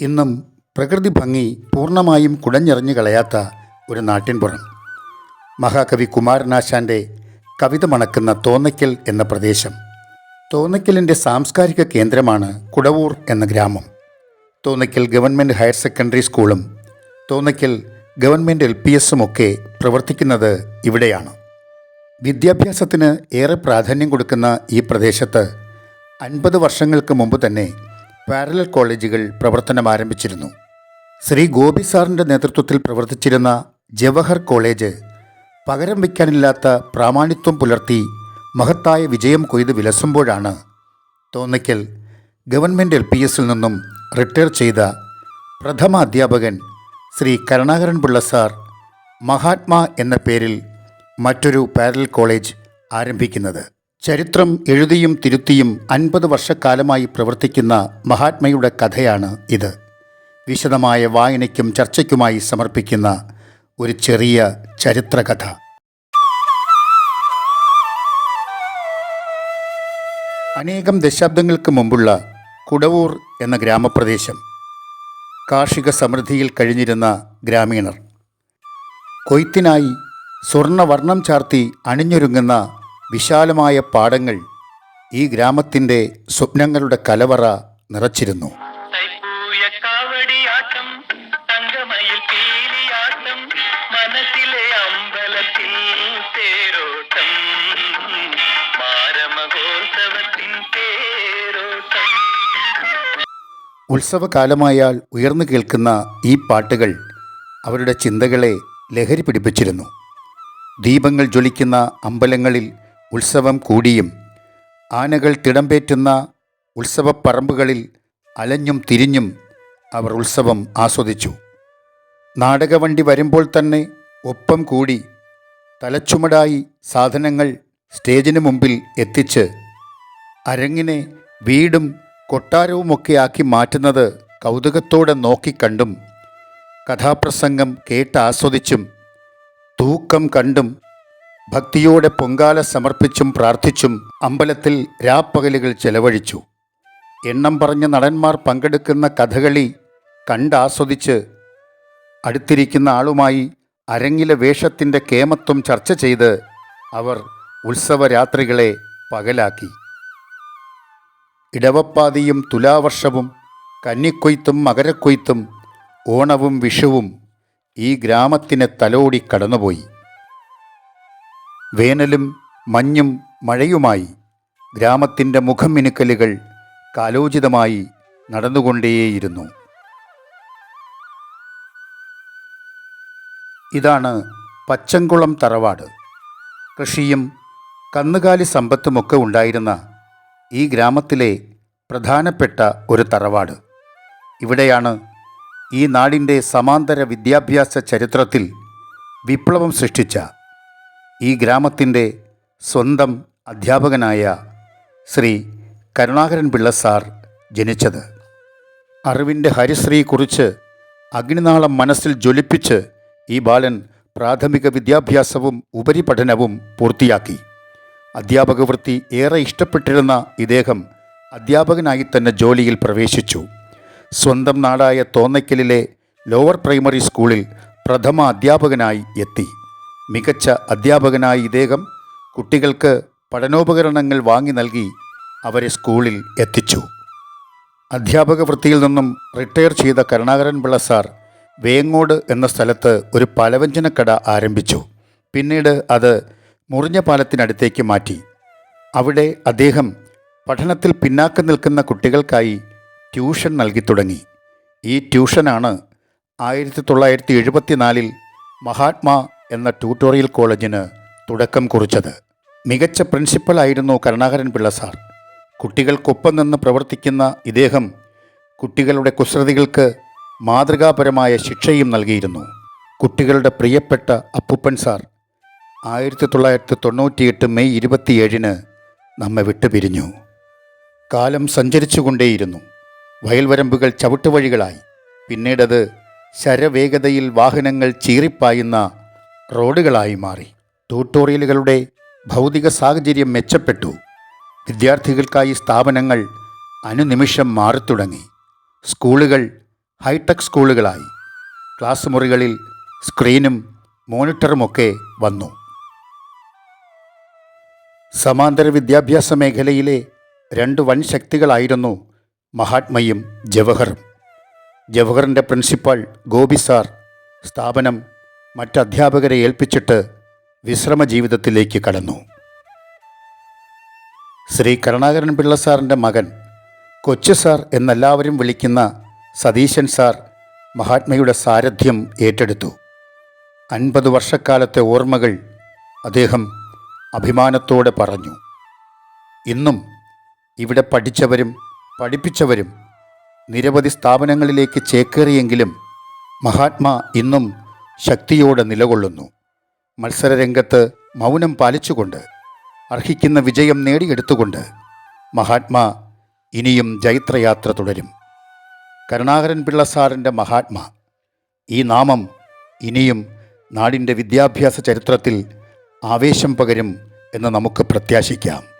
ഇന്നും പ്രകൃതി ഭംഗി പൂർണമായും കുടഞ്ഞെറിഞ്ഞു കളയാത്ത ഒരു നാട്ടിൻപുറം. മഹാകവി കുമാരനാശാന്റെ കവിത മണക്കുന്ന തോന്നയ്ക്കൽ എന്ന പ്രദേശം. തോന്നയ്ക്കലിന്റെ സാംസ്കാരിക കേന്ദ്രമാണ് കുടവൂർ എന്ന ഗ്രാമം. തോന്നയ്ക്കൽ ഗവൺമെന്റ് ഹയർ സെക്കൻഡറി സ്കൂളും തോന്നയ്ക്കൽ ഗവൺമെന്റ് എൽ പി എസും ഒക്കെ പ്രവർത്തിക്കുന്നത് ഇവിടെയാണ്. വിദ്യാഭ്യാസത്തിന് ഏറെ പ്രാധാന്യം കൊടുക്കുന്ന ഈ പ്രദേശത്ത് അൻപത് വർഷങ്ങൾക്ക് മുമ്പ് തന്നെ പാരലൽ കോളേജുകൾ പ്രവർത്തനം ആരംഭിച്ചിരുന്നു ശ്രീ ഗോപി സാറിന്റെ നേതൃത്വത്തിൽ പ്രവർത്തിച്ചിരുന്ന ജവഹർ കോളേജ് പകരം വയ്ക്കാനില്ലാത്ത പ്രാമാണിത്വം പുലർത്തി മഹത്തായ വിജയം കൊയ്ത് വിലസുമ്പോഴാണ് തോന്നിക്കൽ ഗവൺമെന്റ് എൽ പി എസിൽ നിന്നും റിട്ടയർ ചെയ്ത പ്രഥമ അധ്യാപകൻ ശ്രീ കരുണാകരൻ പിള്ള സാർ മഹാത്മാ എന്ന പേരിൽ മറ്റൊരു പാരൽ കോളേജ് ആരംഭിക്കുന്നത്. ചരിത്രം എഴുതിയും തിരുത്തിയും അൻപത് വർഷക്കാലമായി പ്രവർത്തിക്കുന്ന മഹാത്മയുടെ കഥയാണ് ഇത്. വിശദമായ വായനയ്ക്കും ചർച്ചയ്ക്കുമായി സമർപ്പിക്കുന്ന ഒരു ചെറിയ ചരിത്രകഥ. അനേകം ദശാബ്ദങ്ങൾക്ക് മുമ്പുള്ള കുടവൂർ എന്ന ഗ്രാമപ്രദേശം. കാർഷിക സമൃദ്ധിയിൽ കഴിഞ്ഞിരുന്ന ഗ്രാമീണർ. കൊയ്ത്തിനായി സ്വർണവർണം ചാർത്തി അണിഞ്ഞൊരുങ്ങുന്ന വിശാലമായ പാടങ്ങൾ ഈ ഗ്രാമത്തിന്റെ സ്വപ്നങ്ങളുടെ കലവറ നിറച്ചിരുന്നു. ഉത്സവകാലമായാൽ ഉയർന്നു കേൾക്കുന്ന ഈ പാട്ടുകൾ അവരുടെ ചിന്തകളെ ലഹരി പിടിപ്പിച്ചിരുന്നു. ദീപങ്ങൾ ജ്വലിക്കുന്ന അമ്പലങ്ങളിൽ ഉത്സവം കൂടിയും ആനകൾ തിടമ്പേറ്റുന്ന ഉത്സവപ്പറമ്പുകളിൽ അലഞ്ഞും തിരിഞ്ഞും അവർ ഉത്സവം ആസ്വദിച്ചു. നാടകവണ്ടി വരുമ്പോൾ തന്നെ ഒപ്പം കൂടി തലച്ചുമടായി സാധനങ്ങൾ സ്റ്റേജിന് മുമ്പിൽ എത്തിച്ച് അരങ്ങിനെ വീടും കൊട്ടാരവുമൊക്കെ ആക്കി മാറ്റുന്നത് കൗതുകത്തോടെ നോക്കിക്കണ്ടും കഥാപ്രസംഗം കേട്ടാസ്വദിച്ചും തൂക്കം കണ്ടും ഭക്തിയോടെ പൊങ്കാല സമർപ്പിച്ചും പ്രാർത്ഥിച്ചും അമ്പലത്തിൽ രാപ്പകലുകൾ ചെലവഴിച്ചു. എണ്ണം പറഞ്ഞ നടന്മാർ പങ്കെടുക്കുന്ന കഥകളി കണ്ടാസ്വദിച്ച് അടുത്തിരിക്കുന്ന ആളുമായി അരങ്ങിലെ വേഷത്തിന്റെ കേമത്വം ചർച്ച ചെയ്ത് അവർ ഉത്സവരാത്രികളെ പകലാക്കി. ഇടവപ്പാതിയും തുലാവർഷവും കന്നിക്കൊയ്ത്തും മകരക്കൊയ്ത്തും ഓണവും വിഷുവും ഈ ഗ്രാമത്തിനെ തലോടി കടന്നുപോയി. വേനലും മഞ്ഞും മഴയുമായി ഗ്രാമത്തിന്റെ മുഖം മിനുക്കലുകൾ കാലോചിതമായി നടന്നുകൊണ്ടേയിരുന്നു. ഇതാണ് പച്ചങ്കുളം തറവാട്. കൃഷിയും കന്നുകാലി സമ്പത്തുമൊക്കെ ഉണ്ടായിരുന്ന ഈ ഗ്രാമത്തിലെ പ്രധാനപ്പെട്ട ഒരു തറവാട്. ഇവിടെയാണ് ഈ നാടിന്റെ സമാന്തര വിദ്യാഭ്യാസ ചരിത്രത്തിൽ വിപ്ലവം സൃഷ്ടിച്ച ഈ ഗ്രാമത്തിന്റെ സ്വന്തം അധ്യാപകനായ ശ്രീ കരുണാകരൻ പിള്ള സാർ ജനിച്ചത്. അറിവിന്റെ ഹരിശ്രീ കുറിച്ച് അഗ്നിനാളം മനസ്സിൽ ജ്വലിപ്പിച്ച് ഈ ബാലൻ പ്രാഥമിക വിദ്യാഭ്യാസവും ഉപരിപഠനവും പൂർത്തിയാക്കി. അധ്യാപക വൃത്തി ഏറെ ഇഷ്ടപ്പെട്ടിരുന്ന ഇദ്ദേഹം അധ്യാപകനായി തന്നെ ജോലിയിൽ പ്രവേശിച്ചു. സ്വന്തം നാടായ തോന്നയ്ക്കലിലെ ലോവർ പ്രൈമറി സ്കൂളിൽ പ്രഥമ അധ്യാപകനായി എത്തി. മികച്ച അധ്യാപകനായി ഇദ്ദേഹം കുട്ടികൾക്ക് പഠനോപകരണങ്ങൾ വാങ്ങി നൽകി അവരെ സ്കൂളിൽ എത്തിച്ചു. അധ്യാപക വൃത്തിയിൽ നിന്നും റിട്ടയർ ചെയ്ത കരുണാകരൻ പിള്ള സാർ വേങ്ങോട് എന്ന സ്ഥലത്ത് ഒരു പലവ്യഞ്ജനക്കട ആരംഭിച്ചു. പിന്നീട് അത് മുറിഞ്ഞ പാലത്തിനടുത്തേക്ക് മാറ്റി. അവിടെ അദ്ദേഹം പഠനത്തിൽ പിന്നാക്കം നിൽക്കുന്ന കുട്ടികൾക്കായി ട്യൂഷൻ നൽകി തുടങ്ങി. ഈ ട്യൂഷനാണ് ആയിരത്തി തൊള്ളായിരത്തി എഴുപത്തിനാലിൽ മഹാത്മാ എന്ന ട്യൂട്ടോറിയൽ കോളേജിന് തുടക്കം കുറിച്ചത്. മികച്ച പ്രിൻസിപ്പലായിരുന്നു കരുണാകരൻ പിള്ള സാർ. കുട്ടികൾക്കൊപ്പം നിന്ന് പ്രവർത്തിക്കുന്ന ഇദ്ദേഹം കുട്ടികളുടെ കുസൃതികൾക്ക് മാതൃകാപരമായ ശിക്ഷയും നൽകിയിരുന്നു. കുട്ടികളുടെ പ്രിയപ്പെട്ട അപ്പുപ്പൻ സാർ ആയിരത്തി തൊള്ളായിരത്തി തൊണ്ണൂറ്റിയെട്ട് മെയ് ഇരുപത്തിയേഴിന് നമ്മെ വിട്ടുപിരിഞ്ഞു. കാലം സഞ്ചരിച്ചുകൊണ്ടേയിരുന്നു. വയൽവരമ്പുകൾ ചവിട്ടുവഴികളായി. പിന്നീടത് ശരവേഗതയിൽ വാഹനങ്ങൾ ചീറിപ്പായുന്ന റോഡുകളായി മാറി. ട്യൂട്ടോറിയലുകളുടെ ഭൗതിക സാഹചര്യം മെച്ചപ്പെട്ടു. വിദ്യാർത്ഥികൾക്കായി സ്ഥാപനങ്ങൾ അനുനിമിഷം മാറിത്തുടങ്ങി. സ്കൂളുകൾ ഹൈടെക് സ്കൂളുകളായി. ക്ലാസ് മുറികളിൽ സ്ക്രീനും മോണിറ്ററുമൊക്കെ വന്നു. സമാന്തര വിദ്യാഭ്യാസ മേഖലയിലെ രണ്ട് വൻ ശക്തികളായിരുന്നു മഹാത്മയും ജവഹറും. ജവഹറിന്റെ പ്രിൻസിപ്പാൾ ഗോപി സാർ സ്ഥാപനം മറ്റ് അധ്യാപകരെ ഏൽപ്പിച്ചിട്ട് വിശ്രമ ജീവിതത്തിലേക്ക് കടന്നു. ശ്രീ കരുണാകരൻ പിള്ള സാറിന്റെ മകൻ കൊച്ചു സാർ എന്നെല്ലാവരും വിളിക്കുന്ന സതീശൻ സാർ മഹാത്മയുടെ സാരഥ്യം ഏറ്റെടുത്തു. അൻപത് വർഷക്കാലത്തെ ഓർമ്മകൾ അദ്ദേഹം അഭിമാനത്തോടെ പറഞ്ഞു. ഇന്നും ഇവിടെ പഠിച്ചവരും പഠിപ്പിച്ചവരും നിരവധി സ്ഥാപനങ്ങളിലേക്ക് ചേക്കേറിയെങ്കിലും മഹാത്മാ ഇന്നും ശക്തിയോടെ നിലകൊള്ളുന്നു. മത്സരരംഗത്ത് മൗനം പാലിച്ചുകൊണ്ട് അർഹിക്കുന്ന വിജയം നേടിയെടുത്തുകൊണ്ട് മഹാത്മാ ഇനിയും ജൈത്രയാത്ര തുടരും. കരുണാകരൻ പിള്ള സാറിന്റെ മഹാത്മാ ഈ നാമം ഇനിയും നാടിന്റെ വിദ്യാഭ്യാസ ചരിത്രത്തിൽ ആവേശം പകരും എന്ന് നമുക്ക് പ്രത്യാശിക്കാം.